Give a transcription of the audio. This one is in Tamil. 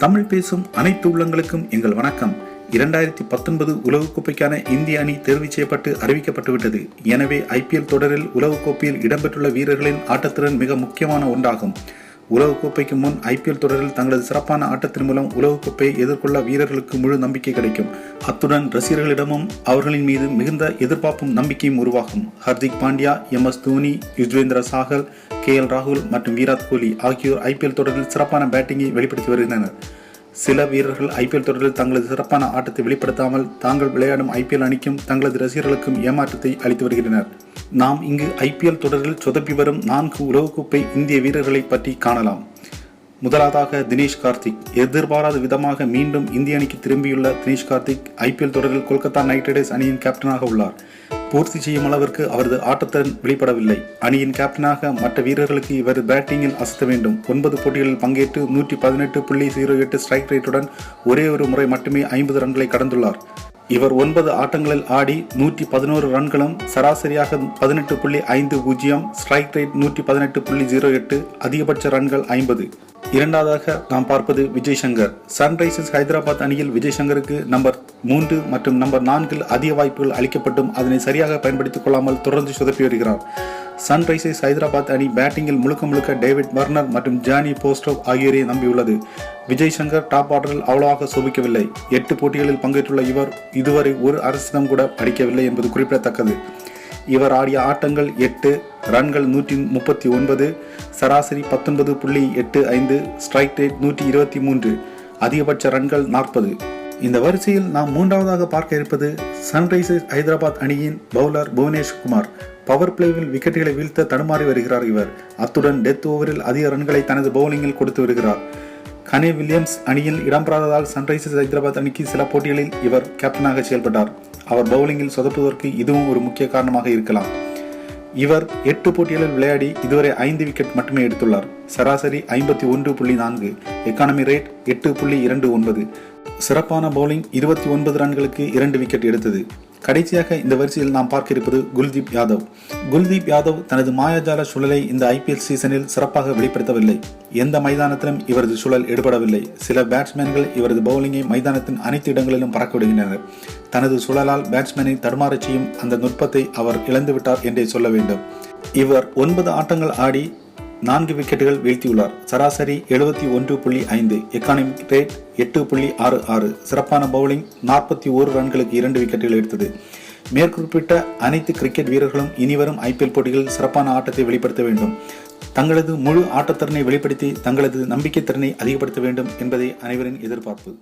தமிழ் பேசும் அனைத்து உள்ளங்களுக்கும் எங்கள் வணக்கம். இரண்டாயிரத்தி பத்தொன்பது உலகக்கோப்பைக்கான இந்திய அணி தேர்வு செய்யப்பட்டு அறிவிக்கப்பட்டுவிட்டது எனவே ஐபிஎல் தொடரில் உலகக்கோப்பையில் இடம்பெற்றுள்ள வீரர்களின் ஆட்டத்திறன் மிக முக்கியமான ஒன்றாகும். உலகக்கோப்பைக்கு முன் ஐபிஎல் தொடரில் தங்களது சிறப்பான ஆட்டத்தின் மூலம் உலகக்கோப்பையை எதிர்கொள்ள வீரர்களுக்கு முழு நம்பிக்கை கிடைக்கும். அத்துடன் ரசிகர்களிடமும் அவர்களின் மீது மிகுந்த எதிர்பார்ப்பும் நம்பிக்கையும் உருவாகும். Hardik Pandya M S Dhoni Yuzvendra Chahal K L ராகுல் மற்றும் விராட் கோலி ஆகியோர் ஐபிஎல் தொடரில் சிறப்பான பேட்டிங்கை வெளிப்படுத்தி வருகின்றனர். சில வீரர்கள் ஐபிஎல் தொடரில் தங்களது சிறப்பான ஆட்டத்தை வெளிப்படுத்தாமல் தாங்கள் விளையாடும் ஐபிஎல் அணிக்கும் தங்களது ரசிகர்களுக்கும் ஏமாற்றத்தை அளித்து வருகின்றனர். நாம் இங்கு ஐபிஎல் தொடரில் சொதப்பி வரும் நான்கு உலகக்கோப்பை இந்திய வீரர்களை பற்றி காணலாம். முதலாவதாக தினேஷ் கார்த்திக். எதிர்பாராத விதமாக மீண்டும் இந்திய அணிக்கு திரும்பியுள்ள தினேஷ் கார்த்திக் ஐபிஎல் தொடரில் கொல்கத்தா நைட் ரைடர்ஸ் அணியின் கேப்டனாக உள்ளார். பூர்த்தி செய்யும் அளவிற்கு அவரது ஆட்டத்திறன் வெளிப்படவில்லை. அணியின் கேப்டனாக மற்ற வீரர்களுக்கு இவர் பேட்டிங்கில் அசத்த வேண்டும். ஒன்பது போட்டிகளில் பங்கேற்று நூற்றி பதினெட்டு புள்ளி ஜீரோ எட்டு ஸ்ட்ரைக் ரேட்டுடன் ஒரே ஒரு முறை மட்டுமே ஐம்பது ரன்களை கடந்துள்ளார். இவர் ஒன்பது ஆட்டங்களில் ஆடி நூற்றி பதினோரு ரன்களும் சராசரியாக பதினெட்டு புள்ளி ஐந்து பூஜ்ஜியம் ஸ்ட்ரைக் ரேட் நூற்றி பதினெட்டு புள்ளி ஜீரோ எட்டு அதிகபட்ச ரன்கள் ஐம்பது. இரண்டாவதாக நாம் பார்ப்பது விஜய் சங்கர் சன்ரைசர்ஸ் ஹைதராபாத் அணியில் விஜய் சங்கருக்கு நம்பர் மூன்று மற்றும் நம்பர் நான்கில் அதிக வாய்ப்புகள் அளிக்கப்பட்டும் அதனை சரியாக பயன்படுத்திக் கொள்ளாமல் தொடர்ந்து சொதப்பி வருகிறார். சன்ரைசர்ஸ் ஹைதராபாத் அணி பேட்டிங்கில் முழுக்க முழுக்க டேவிட் வர்னர் மற்றும் ஜானி போஸ்டோ ஆகியோரை நம்பியுள்ளது. விஜய் சங்கர் டாப் ஆர்டரில் அவ்வளவாக சோபிக்கவில்லை. எட்டு போட்டிகளில் பங்கேற்றுள்ள இவர் இதுவரை ஒரு அரசிடம் கூட அடிக்கவில்லை என்பது குறிப்பிடத்தக்கது. இவர் ஆடிய ஆட்டங்கள் எட்டு ரன்கள் நூற்றி முப்பத்தி ஒன்பது சராசரி பத்தொன்பது புள்ளி எட்டு ஐந்து ஸ்ட்ரைக் ரேட் நூற்றி இருபத்தி மூன்று அதிகபட்ச ரன்கள் நாற்பது. இந்த வரிசையில் நாம் மூன்றாவதாக பார்க்க இருப்பது சன்ரைசர்ஸ் ஹைதராபாத் அணியின் பவுலர் புவனேஷ் குமார். பவர் பிளேவில் விக்கெட்டுகளை வீழ்த்த தடுமாறி வருகிறார் இவர். அத்துடன் டெத் ஓவரில் அதிக ரன்களை தனது பவுலிங்கில் கொடுத்து வருகிறார். கனே வில்லியம்ஸ் அணியில் இடம்பெறாததால் சன்ரைசர்ஸ் ஹைதராபாத் அணிக்கு சில போட்டிகளில் இவர் கேப்டனாக செயல்பட்டார். அவர் பவுலிங்கில் சொதப்புவதற்கு இதுவும் ஒரு முக்கிய காரணமாக இருக்கலாம். இவர் எட்டு போட்டிகளில் விளையாடி இதுவரை ஐந்து விக்கெட் மட்டுமே எடுத்துள்ளார். சராசரி ஐம்பத்தி ஒன்று புள்ளி நான்கு எக்கானமி ரேட் எட்டு புள்ளி இரண்டு ஒன்பது. சிறப்பான பவுலிங் இருபத்தி ஒன்பது ரன்களுக்கு இரண்டு விக்கெட் எடுத்தது. கடைசியாக இந்த வரிசையில் நாம் பார்க்க இருப்பது குல்தீப் யாதவ். குல்தீப் யாதவ் தனது மாயாஜால சுழலை இந்த ஐபிஎல் சீசனில் சிறப்பாக வெளிப்படுத்தவில்லை. எந்த மைதானத்திலும் இவரது சுழல் எடுபடவில்லை. சில பேட்ஸ்மேன்கள் இவரது பவுலிங்கை மைதானத்தின் அனைத்து இடங்களிலும் பறக்கவிடுகின்றனர் தனது சுழலால் பேட்ஸ்மேனை தடுமாறச் செய்யும் அந்த நுட்பத்தை அவர் இழந்துவிட்டார் என்றே சொல்ல வேண்டும். இவர் ஒன்பது ஆட்டங்கள் ஆடி நான்கு விக்கெட்டுகள் வீழ்த்தியுள்ளார். சராசரி எழுபத்தி ஒன்று புள்ளி ஐந்து எக்கானமிக் ரேட் எட்டு புள்ளி ஆறு ஆறு சிறப்பான பவுலிங் நாற்பத்தி ஓரு ரன்களுக்கு இரண்டு விக்கெட்டுகள் எடுத்தது. மேற்குறிப்பிட்ட அனைத்து கிரிக்கெட் வீரர்களும் இனிவரும் ஐபிஎல் போட்டிகளில் சிறப்பான ஆட்டத்தை வெளிப்படுத்த வேண்டும். தங்களது முழு ஆட்டத்திறனை வெளிப்படுத்தி தங்களது நம்பிக்கை திறனை அதிகப்படுத்த வேண்டும் என்பதே அனைவரின் எதிர்பார்ப்பு.